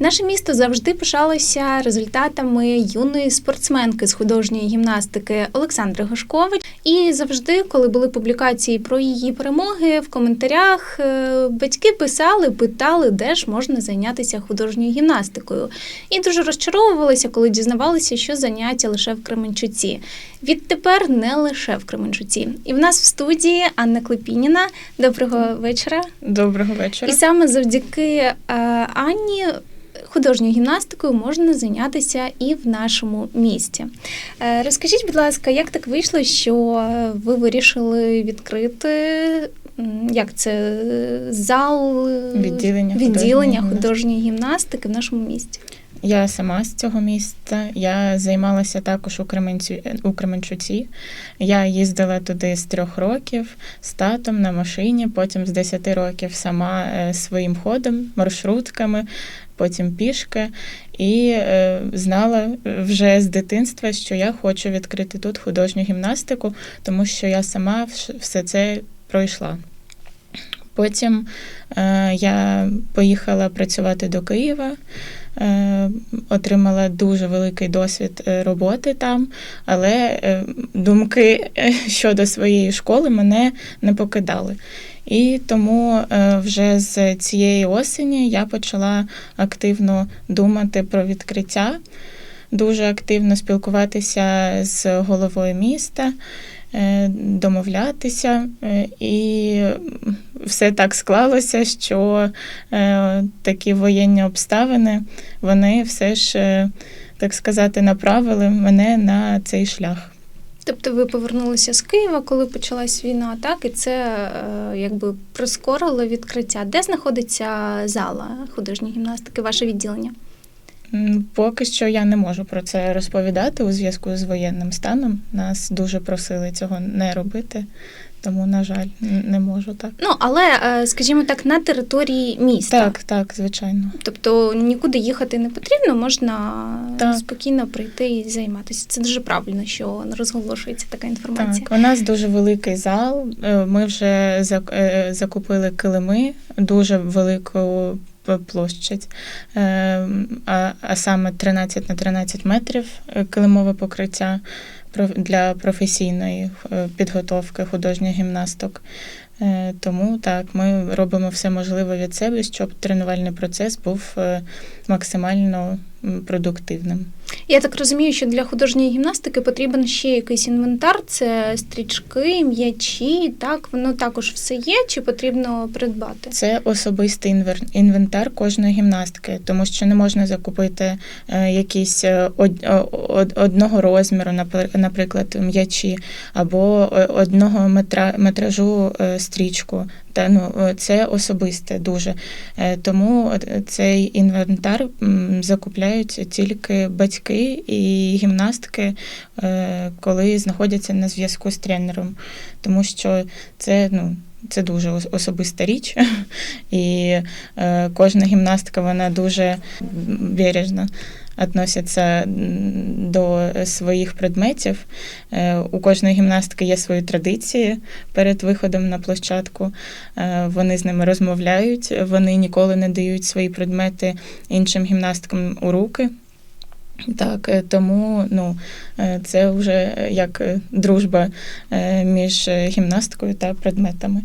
Наше місто завжди пишалося результатами юної спортсменки з художньої гімнастики Олександри Гошкович. І завжди, коли були публікації про її перемоги, в коментарях е, батьки писали, питали, де ж можна зайнятися художньою гімнастикою. І дуже розчаровувалися, коли дізнавалися, що заняття лише в Кременчуці. Відтепер не лише в Кременчуці. І в нас в студії Анна Клепініна. Доброго вечора. Доброго вечора. І саме завдяки е, Анні художньою гімнастикою можна зайнятися і в нашому місті. Е, Розкажіть, будь ласка, як так вийшло, що ви вирішили відкрити як це е, зал е, Відділення відділення художньої художньої гімнастики в нашому місті? Я сама з цього міста. Я займалася також у Кременцю у Кременчуці. Я їздила туди з трьох років з татом на машині, потім з 10 років сама е, своїм ходом, маршрутками, потім пішки. І е, знала вже з дитинства, що я хочу відкрити тут художню гімнастику, тому що я сама все це пройшла. Потім е, я поїхала працювати до Києва, е, отримала дуже великий досвід е, роботи там, але е, думки е, щодо своєї школи мене не покидали. І тому е, вже з цієї осені я почала активно думати про відкриття, дуже активно спілкуватися з головою міста, е, домовлятися. е, І все так склалося, що такі воєнні обставини вони все ж, так сказати, направили мене на цей шлях. Тобто ви повернулися з Києва, коли почалась війна, так і це е, якби прискорило відкриття. Де знаходиться зала художньої гімнастики, ваше відділення? Поки що я не можу про це розповідати у зв'язку з воєнним станом. Нас дуже просили цього не робити, тому, на жаль, не можу так. Ну але е, скажімо так, на території міста. Так, так, звичайно. Тобто нікуди їхати не потрібно, можна Так. спокійно прийти і займатися. Це дуже правильно, що розголошується така інформація. Так, у нас дуже великий зал. Е, Ми вже е, закупили килими, дуже велику площадь, Е, а, саме 13 на 13 метрів е, килимове покриття для професійної е, підготовки художніх гімнасток. Е, Тому так, ми робимо все можливе від себе, щоб тренувальний процес був максимально продуктивним. Я так розумію, що для художньої гімнастики потрібен ще якийсь інвентар, це стрічки, м'ячі. Так, воно також все є, чи потрібно придбати? Це особистий інвентар кожної гімнастки, тому що не можна закупити е, якісь е, од- одного розміру, напри- наприклад, м'ячі, або е, одного метра, метражу стрічку. Та ну це особисте дуже. Е, Тому е, цей інвентар м, закупляють тільки батьки і гімнастки, е, коли знаходяться на зв'язку з тренером, тому що це ну. Це дуже особиста річ, і е, кожна гімнастка вона дуже бережно відноситься м, до своїх предметів. Е, у кожної гімнастки є свої традиції перед виходом на площадку. Е, вони з ними розмовляють, вони ніколи не дають свої предмети іншим гімнасткам у руки. Так, е, тому ну, це вже як дружба між гімнасткою та предметами.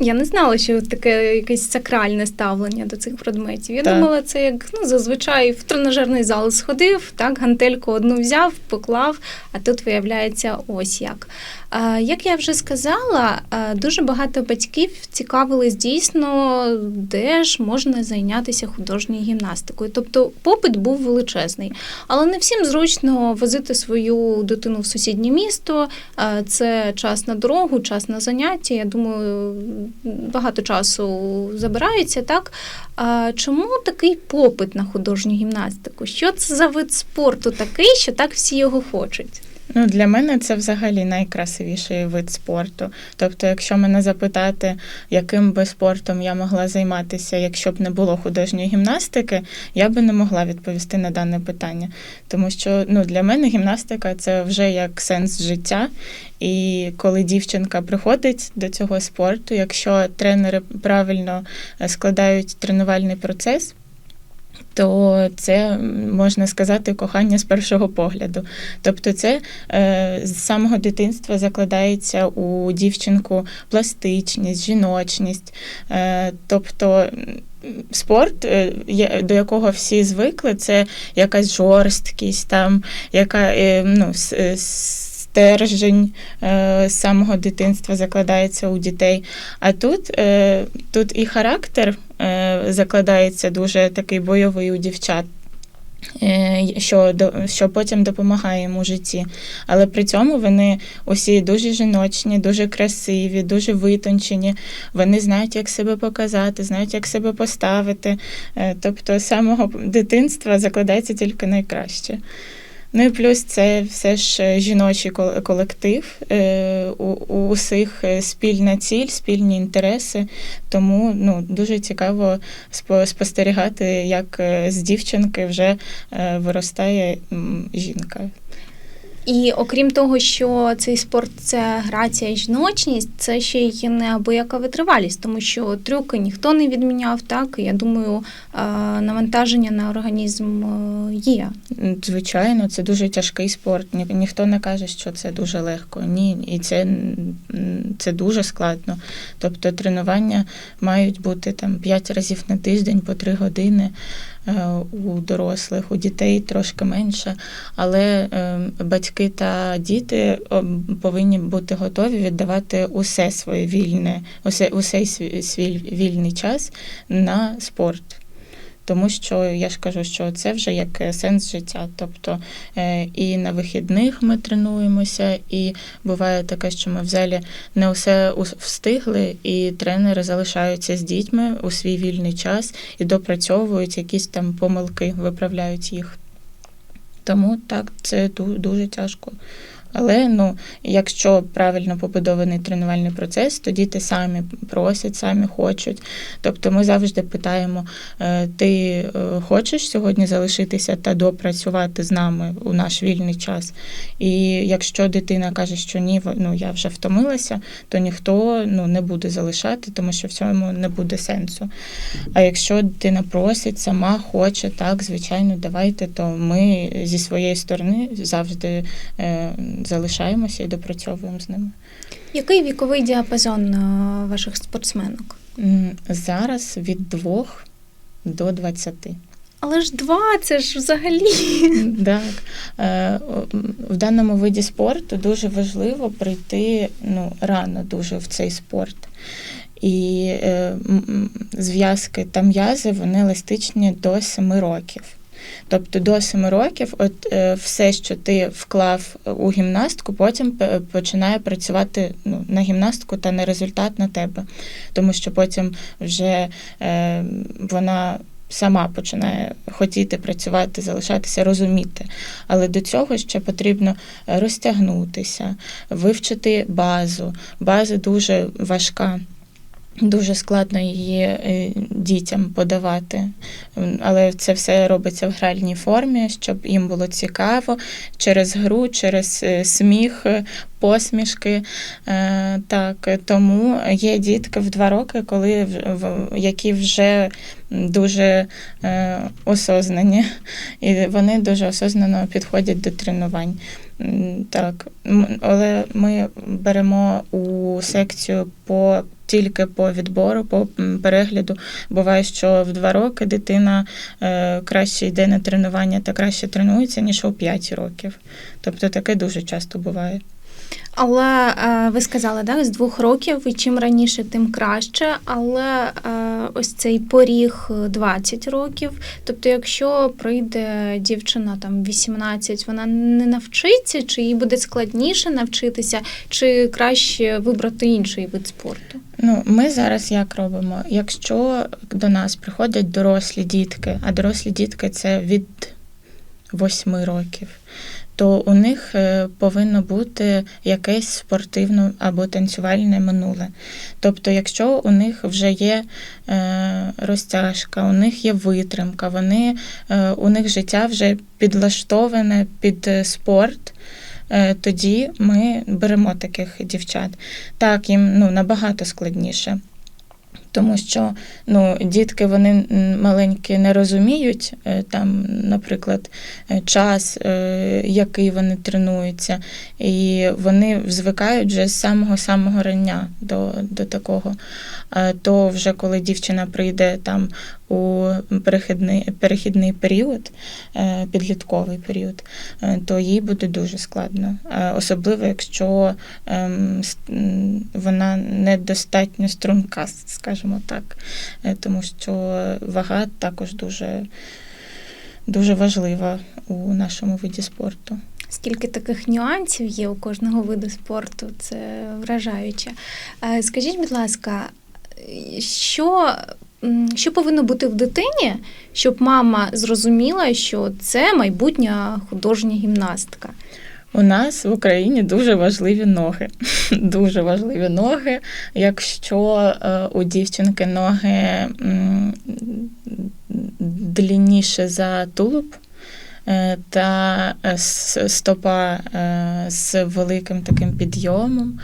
Я не знала, що таке якесь сакральне ставлення до цих предметів. Я Так. думала, це як ну зазвичай в тренажерний зал сходив, так гантельку одну взяв, поклав, а тут виявляється ось як. Як я вже сказала, дуже багато батьків цікавились дійсно, де ж можна зайнятися художньою гімнастикою. Тобто попит був величезний. Але не всім зручно возити свою дитину в сусіднє місто. Це час на дорогу, час на заняття. Я думаю, багато часу забирається. Так а чому такий попит на художню гімнастику? Що це за вид спорту такий, що так всі його хочуть? Ну, для мене це взагалі найкрасивіший вид спорту. Тобто, якщо мене запитати, яким би спортом я могла займатися, якщо б не було художньої гімнастики, я би не могла відповісти на дане питання. Тому що ну, для мене гімнастика це вже як сенс життя. І коли дівчинка приходить до цього спорту, якщо тренери правильно е, складають тренувальний процес, То це можна сказати кохання з першого погляду. Тобто, це е, з самого дитинства закладається у дівчинку пластичність, жіночність. Е, тобто спорт, е, до якого всі звикли, це якась жорсткість, там, яка е, ну, е, стержень е, з самого дитинства закладається у дітей. А тут, е, тут і характер е, закладається дуже такий бойовий у дівчат. Що, що потім допомагає йому житті. Але при цьому вони усі дуже жіночні, дуже красиві, дуже витончені. Вони знають, як себе показати, знають, як себе поставити. Тобто з самого дитинства закладається тільки найкраще. Ну і плюс це все ж е, жіночий кол- колектив, е, у, усіх е, спільна ціль, спільні інтереси. Тому ну, дуже цікаво спо- спостерігати, як з дівчинки вже виростає жінка. І окрім того, що цей спорт це грація і жіночність, це ще й неабияка витривалість, тому що трюки ніхто не відміняв. Так я думаю, е, навантаження на організм е, є. Звичайно, це дуже тяжкий спорт. Ні, ніхто не каже, що це дуже легко. Ні, і це, це дуже складно. Тобто тренування мають бути там 5 разів на тиждень по 3 години. Е, У дорослих, у дітей трошки менше, але е, батьки та діти повинні бути готові віддавати усе своє вільне, усе, усе свій вільний час на спорт. Тому що я ж кажу, що це вже як е, сенс життя. Тобто е, і на вихідних ми тренуємося, і буває таке, що ми в залі не усе встигли, і тренери залишаються з дітьми у свій вільний час і допрацьовують якісь там помилки, виправляють їх. Тому так, це дуже тяжко. Але ну, якщо правильно побудований тренувальний процес, то діти самі просять, самі хочуть. Тобто ми завжди питаємо: е, ти е, хочеш сьогодні залишитися та допрацювати з нами у наш вільний час? І якщо дитина каже, що ні, ну я вже втомилася, то ніхто ну, не буде залишати, тому що в цьому не буде сенсу. А якщо дитина просить, сама хоче, так, звичайно, давайте, то ми зі своєї сторони завжди е, залишаємося і допрацьовуємо з ними. Який віковий діапазон е, ваших спортсменок? Зараз від 2 до 20. Але ж два, це ж взагалі. Так. Е, В даному виді спорту дуже важливо прийти ну, рано дуже в цей спорт. І е, зв'язки та м'язи вони еластичні до 7 років. Тобто до 7 років, от е, все, що ти вклав у гімнастку, потім починає працювати ну, на гімнастику та на результат на тебе. Тому що потім вже е, вона сама починає хотіти працювати, залишатися, розуміти. Але до цього ще потрібно е, розтягнутися, вивчити базу. База дуже важка. Дуже складно її е, дітям подавати, але це все робиться в гральній формі, щоб їм було цікаво через гру, через е, сміх, е, посмішки. Так, тому є дітки в два роки, коли які вже дуже осознані, і вони дуже осознано підходять до тренувань. Так, але ми беремо у секцію по тільки по відбору, по перегляду. Буває, що в два роки дитина е, краще йде на тренування та краще тренується, ніж у п'ять років. Тобто таке дуже часто буває. Але е, ви сказали, да, з двох років, і чим раніше, тим краще. Але е, ось цей поріг е, 20 років. Тобто, якщо прийде дівчина там 18, вона не навчиться, чи їй буде складніше навчитися, чи краще вибрати інший вид спорту? Ну, ми зараз як робимо? Якщо до нас приходять дорослі дітки, а дорослі дітки це від 8 років, то у них е, повинно бути якесь спортивне або танцювальне минуле. Тобто, якщо у них вже є е, розтяжка, у них є витримка, вони, е, у них життя вже підлаштоване під спорт. Тоді ми беремо таких дівчат. Так, їм ну, набагато складніше. Тому що ну, дітки вони маленькі не розуміють е, там, наприклад, е, час, е, який вони тренуються, і вони звикають вже з самого самого рання до, до такого. То вже коли дівчина прийде там у перехідний, перехідний період, підлітковий період, то їй буде дуже складно. Особливо, якщо ем, вона недостатньо струнка, скажімо так, Е, тому що вага також дуже, дуже важлива у нашому виді спорту. Скільки таких нюансів є у кожного виду спорту, це вражаюче. Е, Скажіть, будь ласка, що, що повинно бути в дитині, щоб мама зрозуміла, що це майбутня художня гімнастка? У нас в Україні дуже важливі ноги. Дуже важливі ноги. Якщо е, у дівчинки ноги длінніше за тулуб, е, та е, стопа з великим таким підйомом,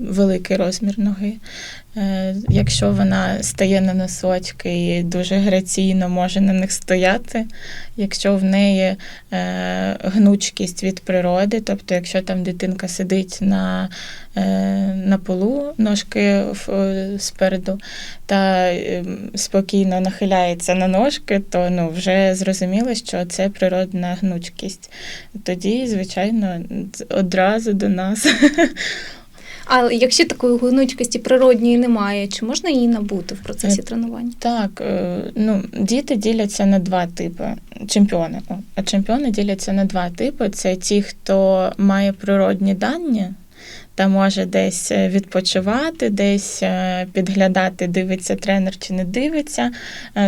великий розмір ноги. Е, Якщо вона стає на носочки і дуже граційно може на них стояти, якщо в неї е, гнучкість від природи, тобто якщо там дитинка сидить на, е, на полу, ножки спереду, та е, спокійно нахиляється на ножки, то ну, вже зрозуміло, що це природна гнучкість. Тоді, звичайно, одразу до нас. А якщо такої гнучкості природньої немає, чи можна її набути в процесі Е, тренування? Так, е, ну, діти діляться на два типи. Чемпіони. А чемпіони діляться на два типи: це ті, хто має природні дані. Та може десь е, відпочивати, десь підглядати, дивиться тренер чи не дивиться,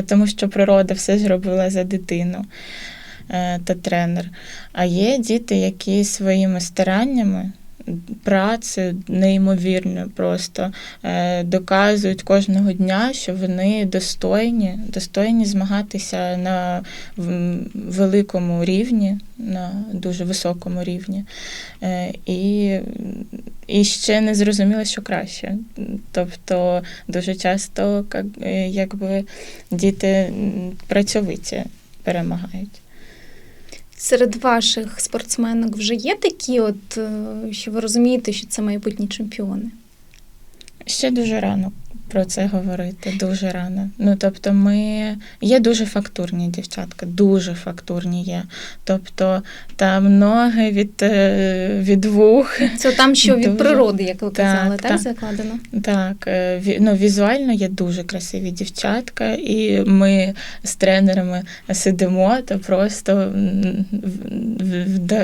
тому що природа все зробила за дитину та тренер. А є діти, які своїми стараннями, працею неймовірно просто е, доказують кожного дня, що вони достойні, достойні змагатися на великому рівні, на дуже високому рівні. Е, І, і ще не зрозуміло, що краще. Тобто дуже часто якби діти працьовиті перемагають. Серед ваших спортсменок вже є такі, от, е, що ви розумієте, що це майбутні чемпіони? Ще дуже рано про це говорити, дуже рано. Ну тобто, ми є дуже фактурні дівчатка, дуже фактурні є. Тобто там ноги від, е, від вух. Це там, що від Дуже. природи, як ви Так, казали, так, так. закладено? Так, е, ну, візуально є дуже красиві дівчатка, і ми з тренерами сидимо та просто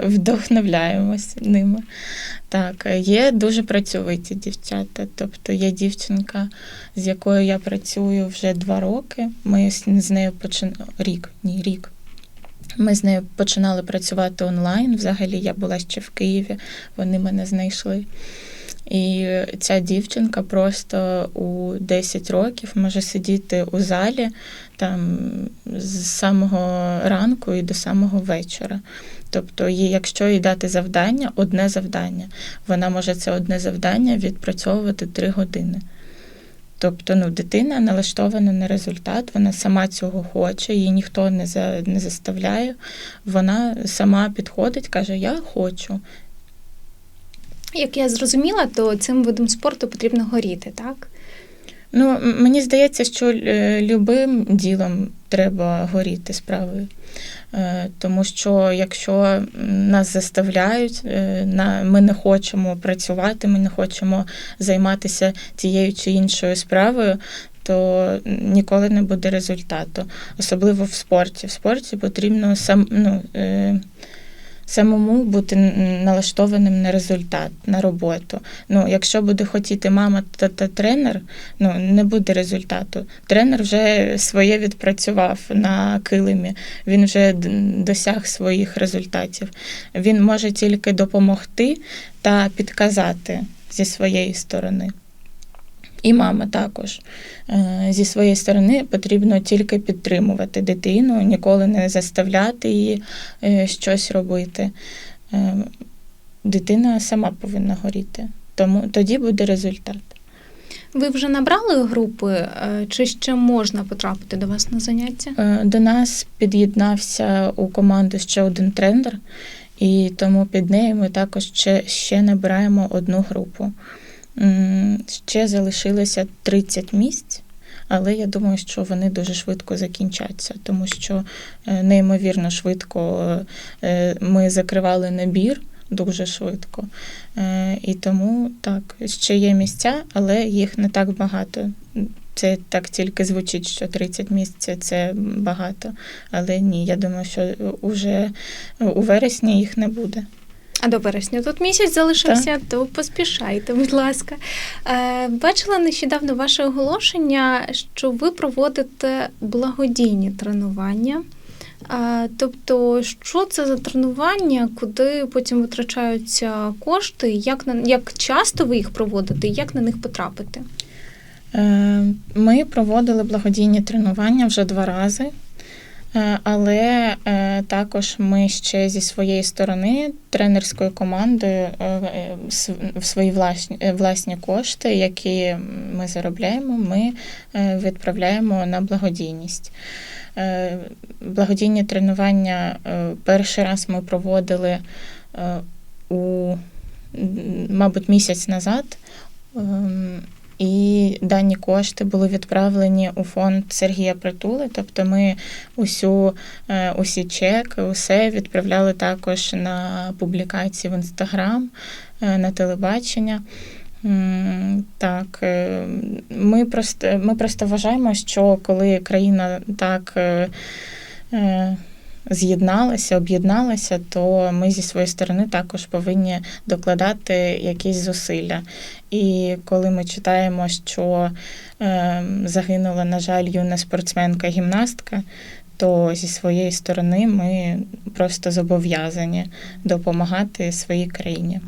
вдохновляємось ними. Так, е, є дуже працьовиті дівчата. Тобто є дівчинка, з якою я працюю вже два роки. Ми з нею починали рік, ні, рік. Ми з нею починали працювати онлайн. Взагалі я була ще в Києві, вони мене знайшли. І ця дівчинка просто у 10 років може сидіти у залі там з самого ранку і до самого вечора. Тобто, якщо їй дати завдання, одне завдання, вона може це одне завдання відпрацьовувати 3 години. Тобто, ну, дитина налаштована на результат, вона сама цього хоче, її ніхто не, за, не заставляє. Вона сама підходить, каже: Я хочу. Як я зрозуміла, то цим видом спорту потрібно горіти, так? Ну, мені здається, що е, любим ділом треба горіти справою. Е, Тому що якщо нас заставляють, е, ми не хочемо працювати, ми не хочемо займатися тією чи іншою справою, то ніколи не буде результату. Особливо в спорті. В спорті потрібно сам, ну, самому бути налаштованим на результат, на роботу. Ну, якщо буде хотіти мама та, та тренер, ну не буде результату. Тренер вже своє відпрацював на килимі, він вже досяг своїх результатів. Він може тільки допомогти та підказати зі своєї сторони. І мама також Е, зі своєї сторони потрібно тільки підтримувати дитину, ніколи не заставляти її е, щось робити. Е, Дитина сама повинна горіти, тому тоді буде результат. Ви вже набрали групи, чи ще можна потрапити до вас на заняття? До нас під'єднався у команду ще один тренер, і тому під нею ми також ще, ще набираємо одну групу. Ще залишилося 30 місць, але я думаю, що вони дуже швидко закінчаться, тому що е, неймовірно швидко е, ми закривали набір. Дуже швидко. Е, І тому так, ще є місця, але їх не так багато. Це так тільки звучить, що 30 місць це багато. Але ні, я думаю, що уже у вересні їх не буде. А до вересня тут місяць залишився, то поспішайте, будь ласка. Е, Бачила нещодавно ваше оголошення, що ви проводите благодійні тренування. Е, Тобто, що це за тренування, куди потім витрачаються кошти, як на як часто ви їх проводите, і як на них потрапити? Е, Ми проводили благодійні тренування вже два рази. Е, Але е, також ми ще зі своєї сторони тренерською командою е, в свої власні, власні кошти, які ми заробляємо, ми відправляємо на благодійність. Благодійні тренування перший раз ми проводили у, мабуть, місяць назад. І дані кошти були відправлені у фонд Сергія Притули. Тобто ми усю, е, усі чеки, усе відправляли також на публікації в інстаграм, е, на телебачення. Так, е, ми просто, ми просто вважаємо, що коли країна так з'єдналася, об'єдналася, то ми зі своєї сторони також повинні докладати якісь зусилля. І коли ми читаємо, що е, загинула, на жаль, юна спортсменка-гімнастка, то зі своєї сторони ми просто зобов'язані допомагати своїй країні.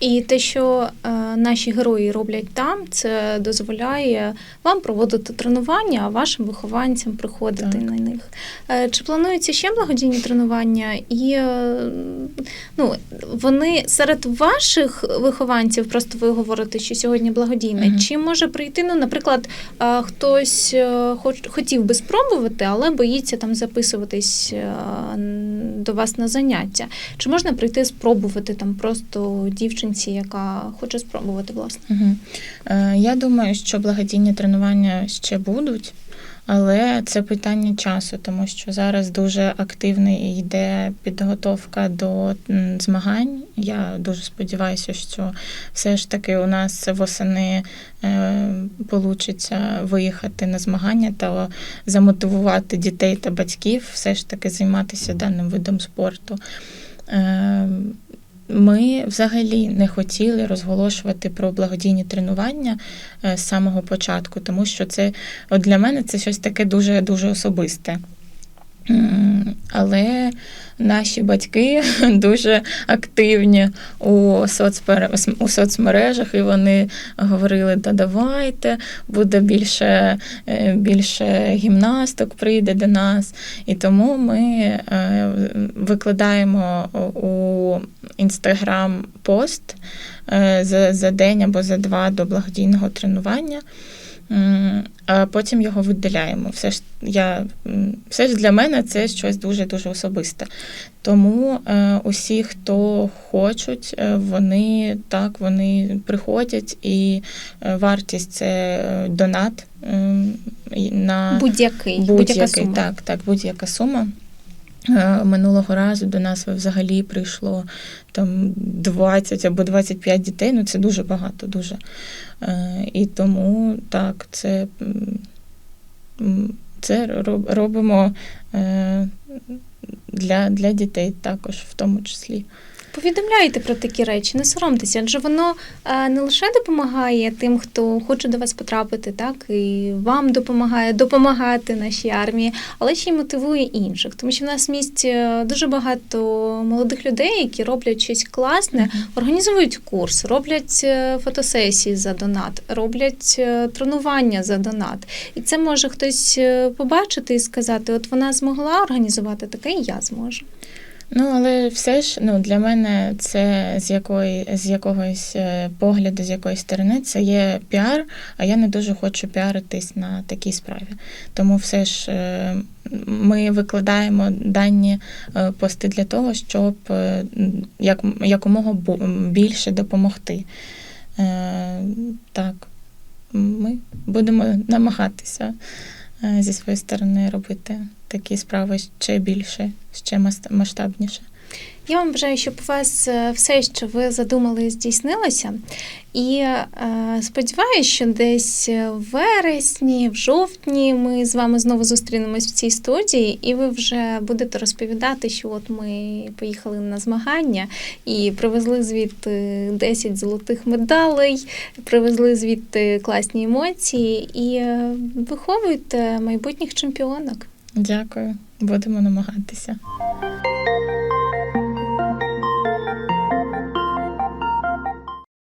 І те, що е, наші герої роблять там, це дозволяє вам проводити тренування, а вашим вихованцям приходити Так. на них. Е, чи плануються ще благодійні тренування? І е, ну, вони серед ваших вихованців, просто ви говорите, що сьогодні благодійне, Мгм. чи може прийти, ну, наприклад, е, хтось хоч, хотів би спробувати, але боїться там записуватись до вас на заняття. Чи можна прийти спробувати там просто дівчинці, яка хоче спробувати власне? Угу. Я думаю, що благодійні тренування ще будуть, але це питання часу, тому що зараз дуже активно йде підготовка до змагань. Я дуже сподіваюся, що все ж таки у нас восени е, виїхати на змагання та замотивувати дітей та батьків все ж таки займатися даним видом спорту. Е, Ми взагалі не хотіли розголошувати про благодійні тренування е, з самого початку, тому що це от для мене це щось таке дуже дуже особисте. Але наші батьки дуже активні у, соцпер- у соцмережах, і вони говорили: та давайте, буде більше, е, більше гімнасток прийде до нас. І тому ми е, викладаємо у інстаграм пост е, за день або за два до благодійного тренування. А потім його виділяємо. Все ж я все ж для мене це щось дуже дуже особисте. Тому е, усі, хто хочуть, е, вони так вони приходять, і е, вартість це е, донат е, на Будь-який, будь-яка будь-який, сума. так, так, будь-яка сума. Е, Минулого разу до нас взагалі прийшло там 20 або 25 дітей. Ну це дуже багато, дуже. Е, І тому так, це, це робимо е, для, для дітей також, в тому числі. Повідомляйте про такі речі, не соромтеся, адже воно е, не лише допомагає тим, хто хоче до вас потрапити, так і вам допомагає допомагати нашій армії, але ще й мотивує інших. Тому що в нас в місті е, дуже багато молодих людей, які роблять щось класне, організують курс, роблять е, фотосесії за донат, роблять тренування за донат. І це може хтось побачити і сказати: от вона змогла організувати таке, і я зможу. Ну, але все ж ну, для мене це з якої з якогось е, погляду, з якоїсь сторони, це є піар, а я не дуже хочу піаритись на такій справі. Тому все ж е, ми викладаємо дані е, пости для того, щоб як, якомога більше допомогти. Так, ми будемо намагатися зі своєї сторони робити такі справи ще більше, ще мас- масштабніше. Я вам бажаю, щоб у вас е, все, що ви задумали, здійснилося. І е, сподіваюся, що десь в вересні, в жовтні ми з вами знову зустрінемось в цій студії, і ви вже будете розповідати, що от ми поїхали на змагання і привезли звідти 10 золотих медалей, привезли звідти класні емоції і е, виховуйте майбутніх чемпіонок. Дякую, будемо намагатися.